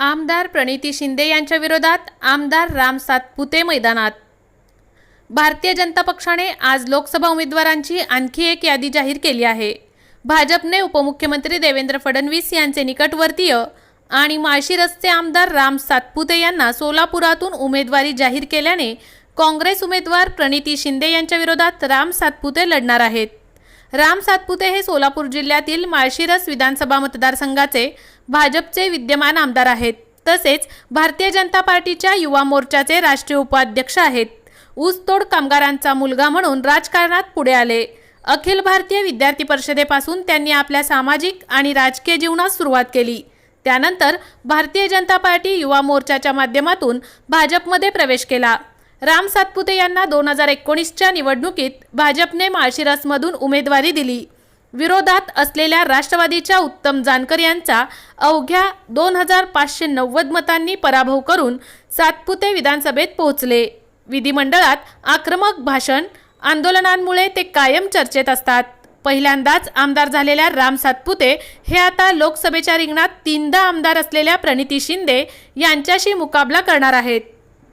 आमदार प्रणिती शिंदे यांच्या विरोधात आमदार राम सातपुते मैदानात. भारतीय जनता पक्षाने आज लोकसभा उमेदवारांची आणखी एक यादी जाहीर केली आहे. भाजपने उपमुख्यमंत्री देवेंद्र फडणवीस यांचे निकटवर्तीय आणि माळशिरसचे आमदार राम सातपुते यांना सोलापुरातून उमेदवारी जाहीर केल्याने काँग्रेस उमेदवार प्रणिती शिंदे यांच्या विरोधात राम सातपुते लढणार आहेत. राम सातपुते हे सोलापूर जिल्ह्यातील माळशिरस विधानसभा मतदारसंघाचे भाजपचे विद्यमान आमदार आहेत. तसेच भारतीय जनता पार्टीच्या युवा मोर्चाचे राष्ट्रीय उपाध्यक्ष आहेत. ऊसतोड कामगारांचा मुलगा म्हणून राजकारणात पुढे आले. अखिल भारतीय विद्यार्थी परिषदेपासून त्यांनी आपल्या सामाजिक आणि राजकीय जीवनास सुरुवात केली. त्यानंतर भारतीय जनता पार्टी युवा मोर्चाच्या माध्यमातून भाजपमध्ये प्रवेश केला. राम सातपुते यांना दोन हजार एकोणीसच्या निवडणुकीत भाजपने माळशिरसमधून उमेदवारी दिली. विरोधात असलेल्या राष्ट्रवादीच्या उत्तम जानकर यांचा अवघ्या दोन हजार पाचशे नव्वद मतांनी पराभव करून सातपुते विधानसभेत पोहोचले. विधिमंडळात आक्रमक भाषण आंदोलनांमुळे ते कायम चर्चेत असतात. पहिल्यांदाच आमदार झालेल्या राम सातपुते हे आता लोकसभेच्या रिंगणात तीनदा आमदार असलेल्या प्रणिती शिंदे यांच्याशी मुकाबला करणार आहेत.